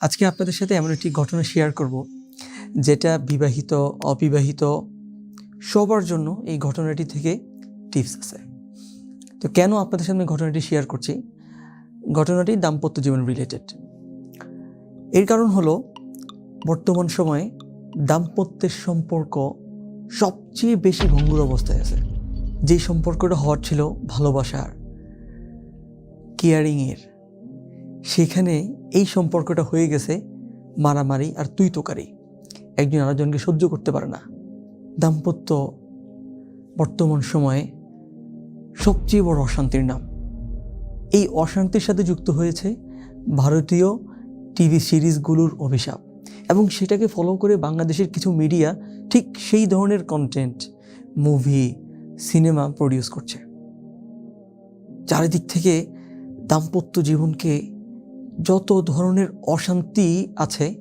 আজকে আপনাদের সাথে এমন একটি ঘটনা শেয়ার করব, যেটা বিবাহিত, অবিবাহিত, সবার জন্য এই ঘটনাটি থেকে টিপস আছে। তো কেন আপনাদের সামনে ঘটনাটি শেয়ার করছি? ঘটনাটি দাম্পত্য জীবন রিলেটেড এর কারণ হলো, বর্তমান সময়ে দাম্পত্যের সম্পর্ক সবচেয়ে বেশি ভঙ্গুর অবস্থায় আছে। যেই সম্পর্কটা হওয়ার ছিল ভালোবাসার কেয়ারিংয়ের সেখানে এই সম্পর্কটা হয়ে গেছে মারামারি আর তুই তোকারি একজন আরেকজনকে সহ্য করতে পারে না। দাম্পত্য বর্তমান সময়ে সবচেয়ে বড় অশান্তির নাম। এই অশান্তির সাথে যুক্ত হয়েছে ভারতীয় টিভি সিরিজগুলোর অভিশাপ এবং সেটাকে ফলো করে বাংলাদেশের কিছু মিডিয়া ঠিক সেই ধরনের কন্টেন্ট মুভি সিনেমা প্রডিউস করছে। চারিদিক থেকে দাম্পত্য জীবনকে যত ধরনের অশান্তি আছে,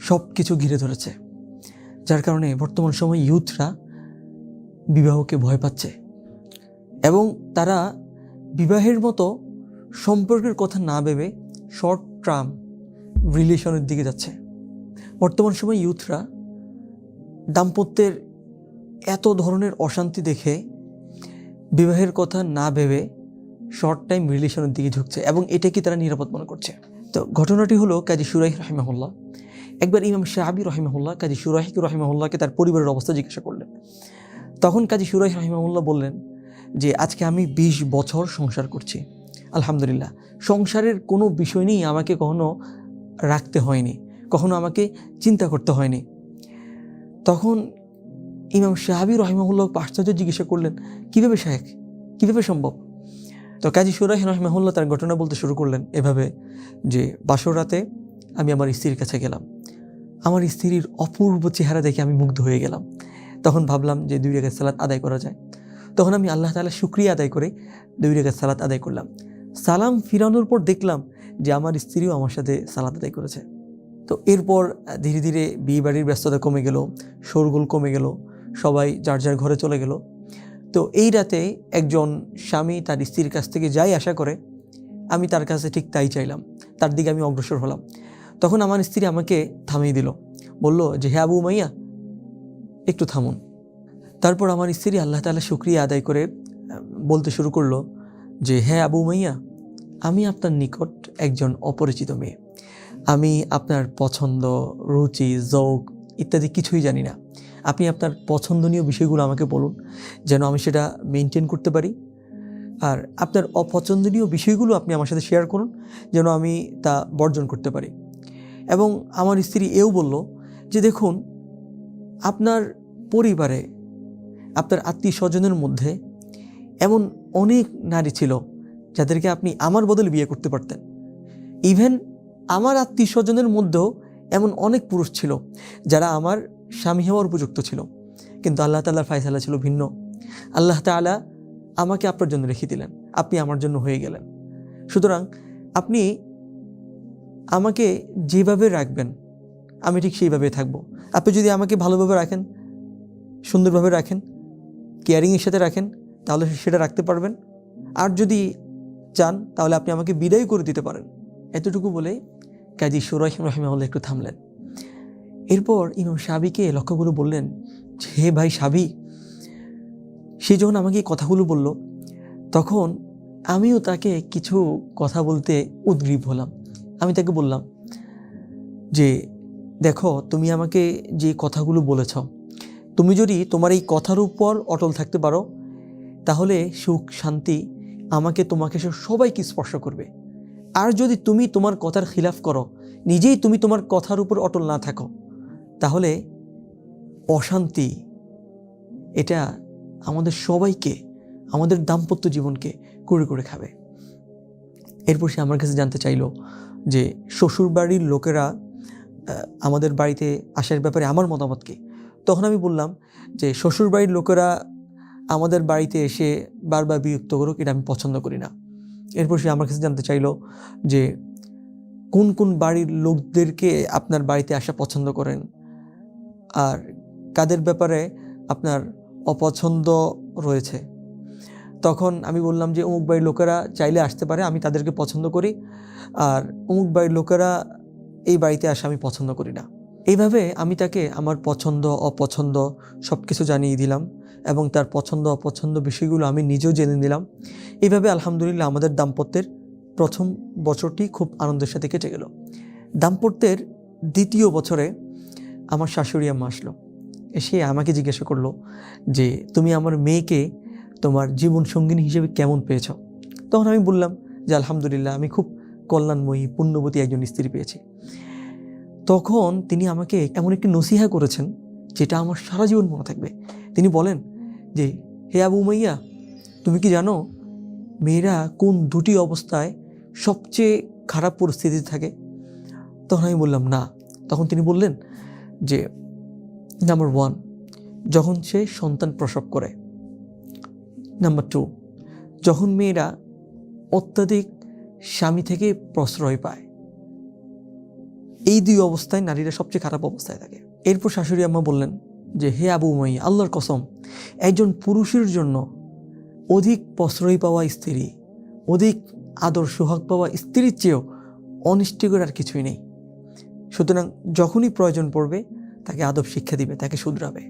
সব কিছু ঘিরে ধরেছে। যার কারণে বর্তমান সময় ইউথরা বিবাহকে ভয় পাচ্ছে। এবং তারা বিবাহের মতো সম্পর্কের কথা না ভেবে শর্ট টার্ম রিলেশনের দিকে যাচ্ছে। বর্তমান সময় ইউথরা দাম্পত্যের এত ধরনের অশান্তি দেখে বিবাহের কথা না ভেবে শর্ট টাইম রিলেশনের দিকে ঝুঁকছে এবং এটাকে তারা নিরাপদ মনে করছে? তো ঘটনাটি হলো কাজী সুরাহি রহিমাহুল্লাহ। একবার ইমাম শাহাবি রহিমাহুল্লাহ, কাজী সুরাহি রহিমাহুল্লাহকে তার পরিবারের অবস্থা জিজ্ঞাসা করলেন। তখন কাজী সুরাহি রহিমাহুল্লাহ বললেন যে, আজকে আমি ২০ বছর সংসার করছি। আলহামদুলিল্লাহ। সংসারের কোনো বিষয় নিয়েই আমাকে কখনো রাখতে হয়নি। কখনো আমাকে চিন্তা করতে হয়নি। তখন ইমাম শাহাবি রহিমাহুল্লাহ আশ্চর্য জিজ্ঞাসা করলেন, কীভাবে শাহেক কীভাবে সম্ভব? তো কাজী সুরাহ রহমাহুল্লাহ তার ঘটনা বলতে শুরু করলেন এভাবে যে, বাসর রাতে আমি আমার স্ত্রীর কাছে গেলাম। আমার স্ত্রীর অপূর্ব চেহারা দেখে আমি মুগ্ধ হয়ে গেলাম। তখন ভাবলাম যে, দুই রেখার সালাত আদায় করা যায়। তখন আমি আল্লাহ তালা শুক্রিয়া আদায় করে দুই রেখার সালাত আদায় করলাম। সালাম ফিরানোর পর দেখলাম যে, আমার স্ত্রীও আমার সাথে সালাত আদায় করেছে। তো এরপর ধীরে ধীরে বিয়ে বাড়ির ব্যস্ততা কমে গেল, শোরগোল কমে গেল, সবাই যার যার ঘরে চলে গেল। তো এই রাতে একজন স্বামী তার স্ত্রীর কাছ থেকে যাই আশা করে, আমি তার কাছে ঠিক তাই চাইলাম। তার দিকে আমি অগ্রসর হলাম। তখন আমার স্ত্রী আমাকে থামিয়ে দিল। বলল, যে হে আবু মাইয়া একটু থামুন। তারপর আমার স্ত্রী আল্লাহ তালা শুক্রিয়া আদায় করে বলতে শুরু করল, যে হ্যাঁ আবু মাইয়া আমি আপনার নিকট একজন অপরিচিত মেয়ে। আমি আপনার পছন্দ, রুচি, জৌক ইত্যাদি কিছুই জানি না। আপনি আপনার পছন্দনীয় বিষয়গুলো আমাকে বলুন, যেন আমি সেটা মেনটেন করতে পারি। আর আপনার অপছন্দনীয় বিষয়গুলো আপনি আমার সাথে শেয়ার করুন, যেন আমি তা বর্জন করতে পারি। এবং আমার স্ত্রী এও বলল যে, দেখুন, আপনার পরিবারে, আপনার আত্মীয় স্বজনের মধ্যে এমন অনেক নারী ছিল যাদেরকে আপনি আমার বদলে বিয়ে করতে পারতেন। ইভেন আমার আত্মীয় স্বজনের মধ্যেও এমন অনেক পুরুষ ছিল যারা আমার স্বামী হওয়ার উপযুক্ত ছিল। কিন্তু আল্লাহ তাল্লাহর ফায়সালা ছিল ভিন্ন। আল্লাহ তাআলা আমাকে আপনার জন্য রেখে দিলেন। আপনি আমার জন্য হয়ে গেলেন। সুতরাং আপনি আমাকে যেভাবে রাখবেন, আমি ঠিক সেইভাবে থাকব। আপনি যদি আমাকে ভালোভাবে রাখেন, সুন্দরভাবে রাখেন কেয়ারিংয়ের সাথে রাখেন, তাহলে সেটা রাখতে পারবেন। আর যদি চান, তাহলে আপনি আমাকে বিদায় করে দিতে পারেন। এতটুকু বলে কাজী সুরাহিম রহিমাউল্লাহ একটু থামলেন। এরপর ইমাম সাবিকে লক্ষ্য করে বললেন, হে ভাই সাবি। সে যখন আমাকে কথাগুলো বলল, তখন আমিও তাকে কিছু কথা বলতে উদ্গ্রীব হলাম। আমি তাকে বললাম, যে দেখো, তুমি আমাকে যে কথাগুলো বলেছ, তুমি যদি তোমার এই কথার উপর অটল থাকতে পারো, তাহলে সুখ, শান্তি আমাকে তোমাকে সে সবাইকে স্পর্শ করবে। আর যদি তুমি তোমার কথার খিলাফ করো, নিজেই তুমি তোমার কথার উপর অটল না থাকো তাহলে অশান্তি, এটা আমাদের সবাইকে, আমাদের দাম্পত্য জীবনকে করে করে খাবে। এরপর সে আমার কাছে জানতে চাইলো যে শ্বশুরবাড়ির লোকেরা আমাদের বাড়িতে আসার ব্যাপারে আমার মতামত কি তখন আমি বললাম যে শ্বশুরবাড়ির লোকেরা আমাদের বাড়িতে এসে বারবার বিরক্ত করুক, এটা আমি পছন্দ করি না। এরপর সে আমার কাছে জানতে চাইলো যে কোন কোন বাড়ির লোকদেরকে আপনার বাড়িতে আসা পছন্দ করেন? আর কাদের ব্যাপারে আপনার অপছন্দ রয়েছে? তখন আমি বললাম যে, অমুক বাড়ির লোকেরা চাইলে আসতে পারে, আমি তাদেরকে পছন্দ করি। আর অমুক বাড়ির লোকেরা এই বাড়িতে আসা, আমি পছন্দ করি না। এইভাবে আমি তাকে আমার পছন্দ, অপছন্দ সব কিছু জানিয়ে দিলাম এবং তার পছন্দ, অপছন্দ বিষয়গুলো আমি নিজেও জেনে নিলাম। এইভাবে আলহামদুলিল্লাহ আমাদের দাম্পত্যের প্রথম বছরটি খুব আনন্দের সাথে কেটে গেল। দাম্পত্যের দ্বিতীয় বছরে আমার শাশুড়ি আম্মা আসলো। এসে আমাকে জিজ্ঞাসা করল যে, তুমি আমার মেয়েকে তোমার জীবন সঙ্গিনী হিসেবে কেমন পেয়েছ? তখন আমি বললাম যে, আলহামদুলিল্লাহ, আমি খুব কল্যাণময়ী, পুণ্যবতী একজন স্ত্রী পেয়েছি। তখন তিনি আমাকে এমন একটি নসিহা করেছেন, যেটা আমার সারা জীবন মনে থাকবে। তিনি বলেন যে, হে আবু মাইয়া তুমি কি জানো মেয়েরা কোন দুটি অবস্থায় সবচেয়ে খারাপ পরিস্থিতিতে থাকে? তখন আমি বললাম, না। তখন তিনি বললেন যে নাম্বার ওয়ান যখন সে সন্তান প্রসব করে। নাম্বার টু যখন মেয়েরা অত্যাধিক স্বামী থেকে প্রশ্রয় পায়, এই দুই অবস্থায় নারীরা সবচেয়ে খারাপ অবস্থায় থাকে। এরপর শাশুড়ি আম্মা বললেন যে, হে আবু মাই আল্লাহর কসম, একজন পুরুষের জন্য অধিক প্রশ্রয় পাওয়া স্ত্রী, অধিক আদর সোহাগ পাওয়া স্ত্রীর চেয়েও অনিষ্টিকর আর কিছুই নেই। সুতরাং যখনই প্রয়োজন পড়বে, তাকে আদব শিক্ষা দিবে, তাকে শুধরাবে।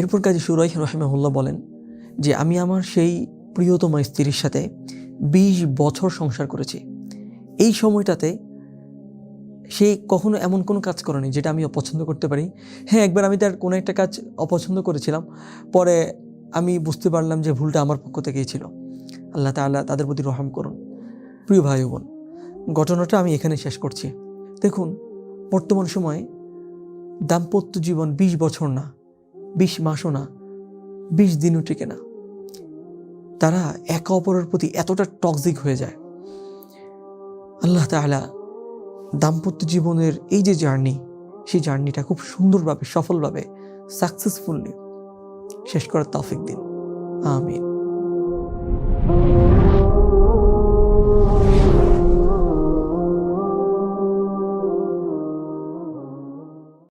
এরপর কাজী সুরাই রহমাহুল্লাহ বলেন যে, আমি আমার সেই প্রিয়তমা স্ত্রীর সাথে বিশ বছর সংসার করেছি। এই সময়টাতে সে কখনো এমন কোনো কাজ করেনি যেটা আমি অপছন্দ করতে পারি। হ্যাঁ একবার আমি তার কোনো একটা কাজ অপছন্দ করেছিলাম, পরে আমি বুঝতে পারলাম যে ভুলটা আমার পক্ষ থেকেই ছিল। আল্লাহ তাআলা তাদের প্রতি রহম করুন। প্রিয় ভাই বোন, ঘটনাটা আমি এখানে শেষ করছি। দেখুন বর্তমান সময়ে দাম্পত্য জীবন বিশ বছর না, বিশ মাসও না, বিশ দিনও টিকে না। তারা একে অপরের প্রতি এতটা টক্সিক হয়ে যায়। আল্লাহ তাআলা দাম্পত্য জীবনের এই যে জার্নি, সেই জার্নিটা খুব সুন্দরভাবে, সফলভাবে সাকসেসফুলি শেষ করার তৌফিক দিন। আমিন।